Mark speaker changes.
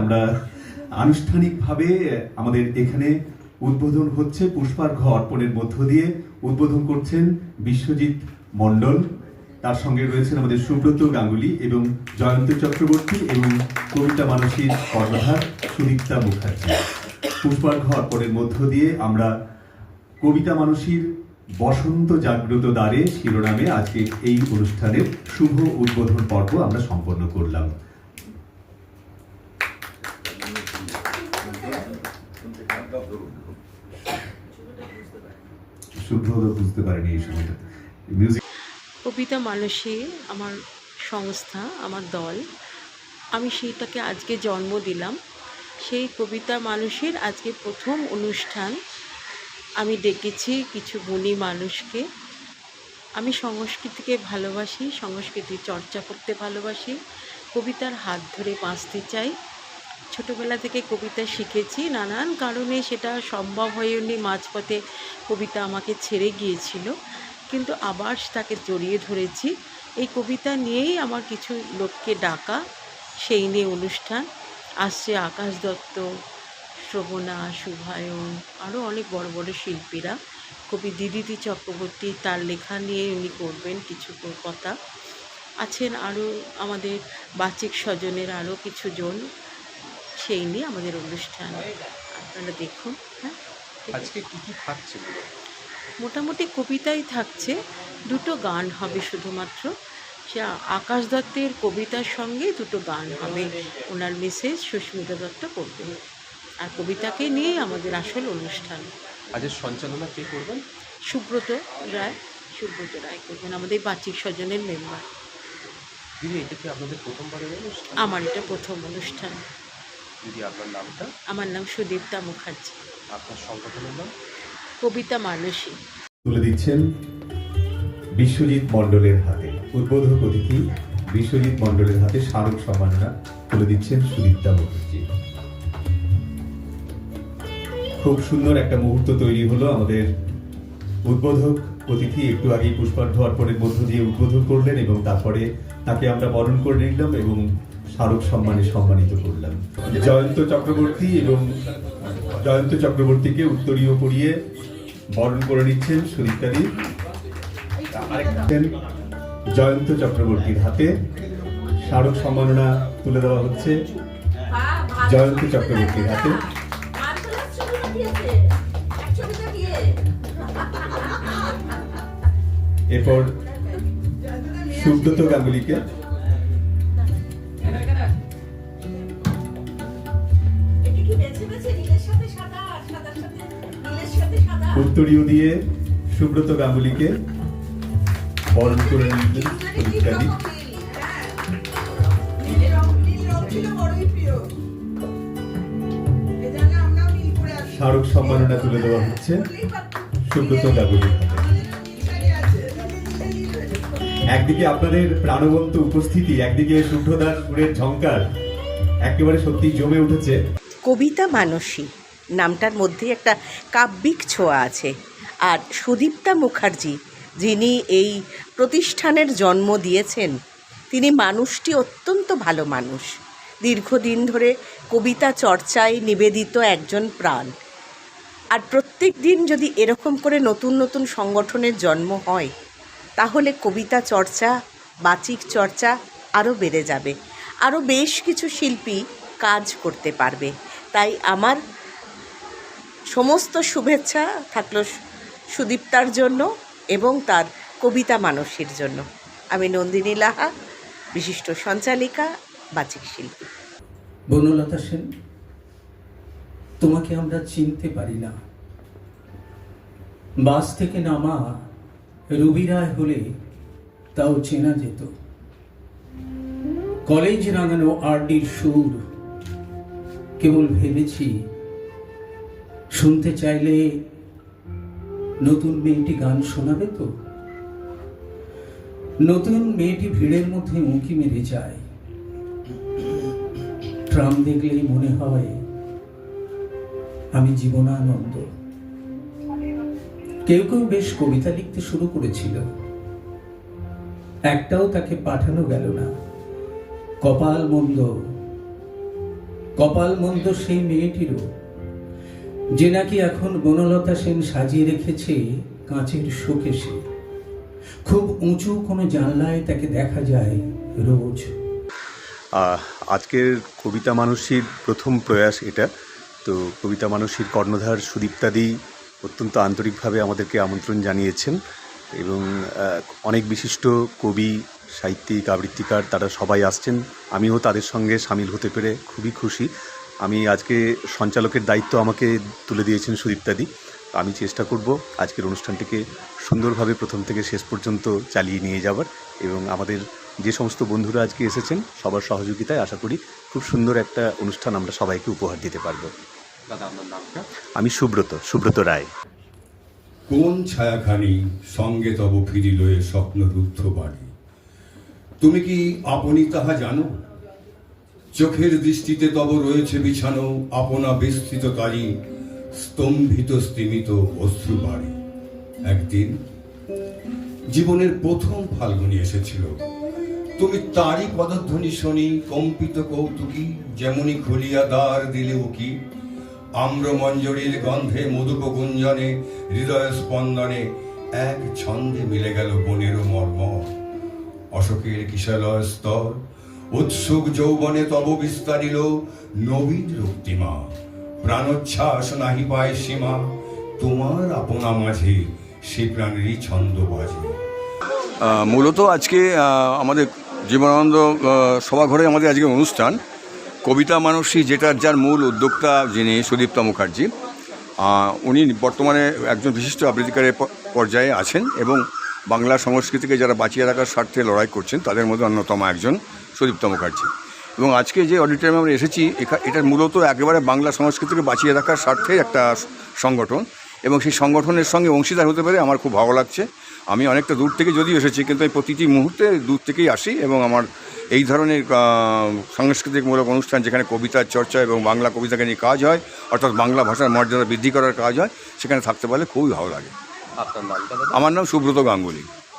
Speaker 1: আমরা আনুষ্ঠানিকভাবে আমাদের এখানে উদ্বোধন হচ্ছে পুষ্পার পুষ্পার্ঘ অর্পণের মধ্য দিয়ে। উদ্বোধন করছেন বিশ্বজিৎ মণ্ডল। তার সঙ্গে রয়েছেন আমাদের সুব্রত গাঙ্গুলি এবং জয়ন্ত চক্রবর্তী এবং কবিতা মানসীর কর্ণধার সুদীপ্তা মুখার্জি। পুষ্পার্ঘ অর্পণের মধ্য দিয়ে আমরা কবিতা মানসীর বসন্ত জাগ্রত দ্বারে শিরোনামে আজকে এই অনুষ্ঠানের শুভ উদ্বোধন পর্ব আমরা সম্পন্ন করলাম।
Speaker 2: কবিতা মানসী আমার সংস্থা, আমার দল। আমি সেইটাকে আজকে জন্ম দিলাম। সেই কবিতা মানুষের আজকে প্রথম অনুষ্ঠান। আমি ডেকেছি কিছু গুণী মানুষকে। আমি সংস্কৃতিকে ভালোবাসি সংস্কৃতি চর্চা করতে ভালোবাসি। কবিতার হাত ধরে বাঁচতে চাই। ছোটোবেলা থেকে কবিতা শিখেছি নানান কারণে সেটা সম্ভব হয়নি, মাঝপথে কবিতা আমাকে ছেড়ে গিয়েছিল। কিন্তু আবার তাকে জড়িয়ে ধরেছি। এই কবিতা নিয়েই আমার কিছু লোককে ডাকা, সেই নিয়ে অনুষ্ঠান। আসছে আকাশ দত্ত, শ্রবণা শুভায়ন আরও অনেক বড় বড় শিল্পীরা। কবি দিদিতি চক্রবর্তী তার লেখা নিয়ে উনি করবেন কিছু কথা। আছেন আরও আমাদের বাচিক স্বজনের আরও কিছু জন। সেই নিয়ে আমাদের অনুষ্ঠান। আপনারা দেখুন হ্যাঁ?
Speaker 3: আজকে কি কি থাকছে?
Speaker 2: মোটামুটি কবিতাই থাকছে। দুটো গান হবে শুধুমাত্র। সে আকাশ দত্তের কবিতার সঙ্গে দুটো গান হবে। ওনার মিসেস সুস্মিতা দত্ত করবেন আর কবিতাকে নিয়ে আমাদের আসল অনুষ্ঠান।
Speaker 3: আজের সঞ্চালনা কে করবেন?
Speaker 2: সুব্রত রায় সুব্রত রায় করবেন আমাদের বাচিক স্বজনের মেম্বার।
Speaker 3: দিদি এটা কি আপনাদের প্রথমবারের অনুষ্ঠান?
Speaker 2: আমার এটা প্রথম অনুষ্ঠান।
Speaker 3: দিদি আপনার নামটা?
Speaker 2: আমার নাম সুদীপ্তা মুখার্জি।
Speaker 3: আপনার সংগঠনের নাম?
Speaker 2: কবিতা মানসী।
Speaker 1: তুলে দিচ্ছেন বিশ্বজিৎ মণ্ডলের হাতে। উদ্বোধক অতিথি বিশ্বজিৎ মণ্ডলের হাতে স্মারক সম্মাননা তুলে দিচ্ছেন সুদীপ্তা মুখার্জি। খুব সুন্দর একটা মুহূর্ত তৈরি হলো আমাদের উদ্বোধক অতিথি। একটু আগেই পুষ্পার্ঘ অর্পণের মধ্য দিয়ে উদ্বোধন করলেন এবং তারপরে তাকে আমরা বরণ করে নিলাম এবং স্মারক সম্মানে সম্মানিত করলাম। জয়ন্ত চক্রবর্তী এবং জয়ন্ত চক্রবর্তীকে উত্তরীয় পরিয়ে বরণ করে নিচ্ছেন সুদীপ্তাদি জয়ন্ত চক্রবর্তীর হাতে স্মারক সম্মাননা তুলে দেওয়া হচ্ছে জয়ন্ত চক্রবর্তীর হাতে। এরপর সুব্রত গাঙ্গুলিকে উত্তরীয় দিয়ে সুব্রত গাঙ্গুলিকে বরণ করে নিলেন ইত্যাদি স্মারক সম্মাননা তুলে দেওয়া হচ্ছে সুব্রত গাঙ্গুলির হাতে। একদিকে আপনাদের প্রাণবন্ত উপস্থিতি একদিকে শুভ্রদার সুরের ঝঙ্কার একেবারে সত্যি জমে উঠেছে।
Speaker 4: কবিতা মানসী। নামটার মধ্যে একটা কাব্যিক ছোঁয়া আছে। আর সুদীপ্তা মুখার্জি, যিনি এই প্রতিষ্ঠানের জন্ম দিয়েছেন, তিনি মানুষটি অত্যন্ত ভালো মানুষ। দীর্ঘদিন ধরে কবিতা চর্চায় নিবেদিত একজন প্রাণ। আর প্রত্যেক দিন যদি এরকম করে নতুন নতুন সংগঠনের জন্ম হয়, তাহলে কবিতা চর্চা, বাচিক চর্চা আরও বেড়ে যাবে। আরও বেশ কিছু শিল্পী কাজ করতে পারবে। তাই আমার সমস্ত শুভেচ্ছা থাকল সুদীপ্তার জন্য এবং তার কবিতা মানসীর জন্য। আমি নন্দিনী লাহা, বিশিষ্ট সঞ্চালিকা, বাচিক শিল্পী।
Speaker 5: বনলতা সেন, তোমাকে আমরা চিনতে পারি না। বাস থেকে নামা রুবিরায় হলে তাও চেনা যেত। কলেজ রাঙানো আরডির সুর কেবল ভেবেছি, শুনতে চাইলে নতুন মেয়েটি গান শোনাবে তো? নতুন মেয়েটি ভিড়ের মধ্যে উঁকি মেরে যায়। ট্রাম দেখলেই মনে হয়, আমি জীবনানন্দ। কেউ কেউ বেশ কবিতা লিখতে শুরু করেছিল। একটাও তাকে পাঠানো গেল না। কপাল মন্দ কপাল মন্দ সেই মেয়েটিরও, যে নাকি এখন বনলতা সেন সাজিয়ে রেখেছে কাঁচের শোকেশে খুব উঁচু কোনো জানলায় তাকে দেখা যায় রোজ।
Speaker 1: আজকের কবিতা মানসীর প্রথম প্রয়াস এটা। তো কবিতা মানসীর কর্ণধার সুদীপ্তাদি অত্যন্ত আন্তরিকভাবে আমাদেরকে আমন্ত্রণ জানিয়েছেন এবং অনেক বিশিষ্ট কবি সাহিত্যিক আবৃত্তিকার তারা সবাই আসছেন। আমিও তাদের সঙ্গে সামিল হতে পেরে খুবই খুশি। আমি আজকে সঞ্চালকের দায়িত্ব আমাকে তুলে দিয়েছেন সুদীপ্তাদি আমি চেষ্টা করব আজকের অনুষ্ঠানটিকে সুন্দরভাবে প্রথম থেকে শেষ পর্যন্ত চালিয়ে নিয়ে যাবার এবং আমাদের যে সমস্ত বন্ধুরা আজকে এসেছেন সবার সহযোগিতায় আশা করি খুব সুন্দর একটা অনুষ্ঠান আমরা সবাইকে উপহার দিতে পারব।
Speaker 3: দাদা নামটা?
Speaker 1: আমি সুব্রত সুব্রত রায়।
Speaker 6: কোন ছায়াখানি সঙ্গে তব ফিরিল স্বপ্ন রুদ্ধ বাড়ি তুমি কি আপনি তাহা জানো? চোখের দৃষ্টিতে তব রয়েছে বিছানো আপনা বিস্তৃত কালী স্তম্ভিত স্তিমিত অশ্রু বাড়ি একদিন জীবনের প্রথম ফাল্গুনি এসেছিল। তুমি তারই পদধ্বনি শুনি, কম্পিত কৌতুকী, যেমনি খুলিয়া দ্বার দিলে উকি আম্র মঞ্জরির গন্ধে মধুপ গুঞ্জনে, হৃদয় স্পন্দনে এক ছন্দে মিলে গেল বনেরও মর্ম। অশোকের কিশলয় স্তর, উৎসুক যৌবনে তব বিস্তারিল নবীন রক্তিমা। প্রাণোচ্ছ্বাস নাহি পায় সীমা, তোমার আপনা মাঝে সে প্রাণেরই ছন্দ বাজে।
Speaker 7: মূলত আজকে আমাদের জীবনানন্দ সভাঘরে আমাদের আজকে অনুষ্ঠান, কবিতা মানসী যেটার যার মূল উদ্যোক্তা যিনি সুদীপ্তা মুখার্জি উনি বর্তমানে একজন বিশিষ্ট আবৃত্তিকারের পর্যায়ে আছেন এবং বাংলা সংস্কৃতিকে যারা বাঁচিয়ে রাখার স্বার্থে লড়াই করছেন, তাদের মধ্যে অন্যতম একজন সুদীপ্তা মুখার্জি। এবং আজকে যে অডিটোরিয়ামে আমরা এসেছি এটার মূলত একেবারে বাংলা সংস্কৃতিকে বাঁচিয়ে রাখার স্বার্থে একটা সংগঠন। এবং সেই সংগঠনের সঙ্গে অংশীদার হতে পারে আমার খুব ভালো লাগছে। আমি অনেকটা দূর থেকে যদিও এসেছি, কিন্তু আমি প্রতিটি মুহূর্তে দূর থেকেই আসি এবং আমার এই ধরনের সাংস্কৃতিকমূলক অনুষ্ঠান যেখানে কবিতার চর্চা এবং বাংলা কবিতাকে নিয়ে কাজ হয়, অর্থাৎ বাংলা ভাষার মর্যাদা বৃদ্ধি করার কাজ হয়, সেখানে থাকতে পারলে খুবই ভালো লাগে।
Speaker 3: আপনার নামটা
Speaker 7: আমার নাম সুব্রত গাঙ্গুলি।